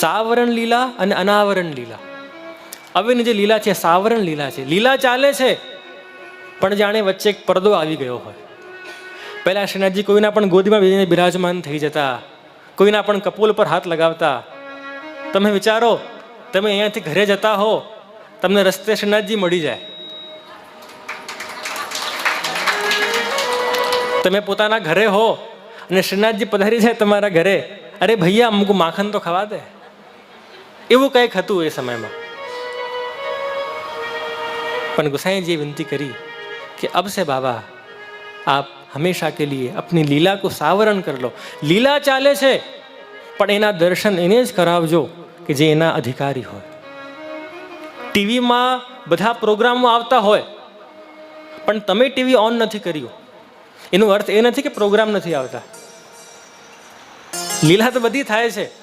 સાવરણ લીલા અને અનાવરણ લીલા. હવેની જે લીલા છે, સાવરણ લીલા છે. લીલા ચાલે છે, પણ જાણે વચ્ચે એક પડદો આવી ગયો હોય. પહેલા શ્રીનાથજી કોઈના પણ ગોદીમાં બેસીને બિરાજમાન થઈ જતા, કોઈના પણ કપોલ પર હાથ લગાવતા, તમે વિચારો, તમે અહીંયાથી ઘરે જતા હો, તમને રસ્તે શ્રીનાથજી મળી જાય. તમે પોતાના ઘરે હો અને શ્રીનાથજી પધારી જાય તમારા ઘરે. અરે ભૈયા, અમુક માખણ તો ખવા દે. એવું કંઈક હતું એ સમયમાં. પણ ગુસાઈજીએ વિનંતી કરી કે, અબ બાબા, આપ હંમેશા કે લીએ આપની લીલા કો સાવરણ કર લો. લીલા ચાલે છે, પણ એના દર્શન એને જ કરાવજો કે જે એના અધિકારી હોય. ટીવીમાં બધા પ્રોગ્રામો આવતા હોય, પણ તમે ટીવી ઓન નથી કર્યું. એનો અર્થ એ નથી કે પ્રોગ્રામ નથી આવતા. લીલા તો બધી થાય છે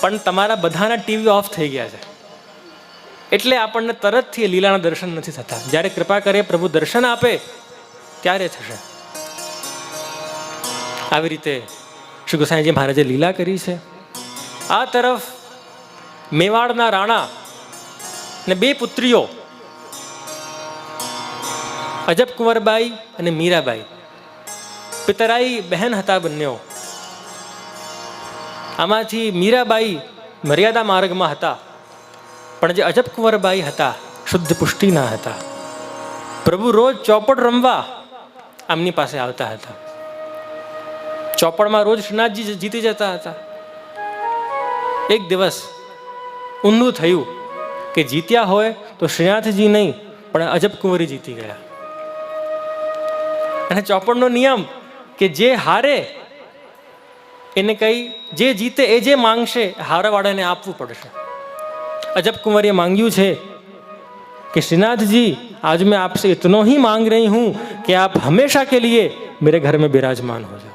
પણ તમારા બધાના ટીવી ઓફ થઈ ગયા છે. એટલે આપણને તરતથી લીલાના દર્શન નથી થતા. જ્યારે કૃપા કરે પ્રભુ દર્શન આપે, ત્યારે થશે. આવી રીતે શ્રી ગોસાઈજી મહારાજે લીલા કરી છે. આ તરફ મેવાડના રાણા ને બે પુત્રીઓ અજબ કુંવરબાઈ અને મીરાબાઈ. પિતરાઈ બહેન હતા બંનેઓ. આમાંથી મીરાબાઈ મર્યાદા માર્ગમાં હતા. પણ જે અજબ કુંવરબાઈ હતા, શુદ્ધ પુષ્ટિના હતા. પ્રભુ રોજ ચોપડ રમવા આમની પાસે આવતા હતા. ચોપડમાં રોજ શ્રીનાથજી જીતી જતા હતા. એક દિવસ ઊંધું થયું કે જીત્યા હોય તો શ્રીનાથજી નહીં, પણ અજબ કુંવરી જીતી ગયા. અને ચોપડનો નિયમ કે જે હારે એને કઈ જે જીતે એ જે માંગશે હારવાળાને આપવું પડશે अजब कुंवर ये मांग्यू છે कि श्रीनाथ जी आज मैं आपसे इतना ही मांग रही हूं कि आप हमेशा के लिए मेरे घर में विराजमान हो जाओ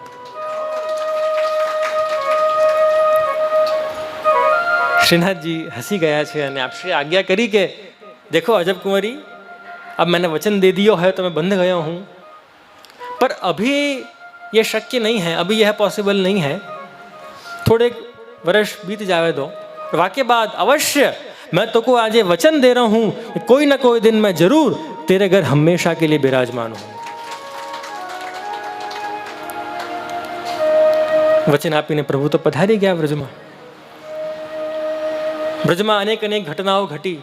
श्रीनाथ जी हंसी गया છે અને आपसे आज्ञा करी कि देखो अजब कुंवरी अब मैंने वचन दे दिया है तो मैं बंध गया हूं पर अभी ये शक्य नहीं है अभी यह पॉसिबल नहीं है थोड़े वर्ष बीत जावे दो वाक्य बाद अवश्य मैं तो को आज ये वचन दे रहा हूं कि कोई ना कोई दिन मैं जरूर तेरे घर हमेशा के लिए विराजमान हूं વચન આપીને પ્રભુ તો પધારી ગયા વ્રજમાં બ્રજમાં અનેક અનેક ઘટનાઓ ઘટી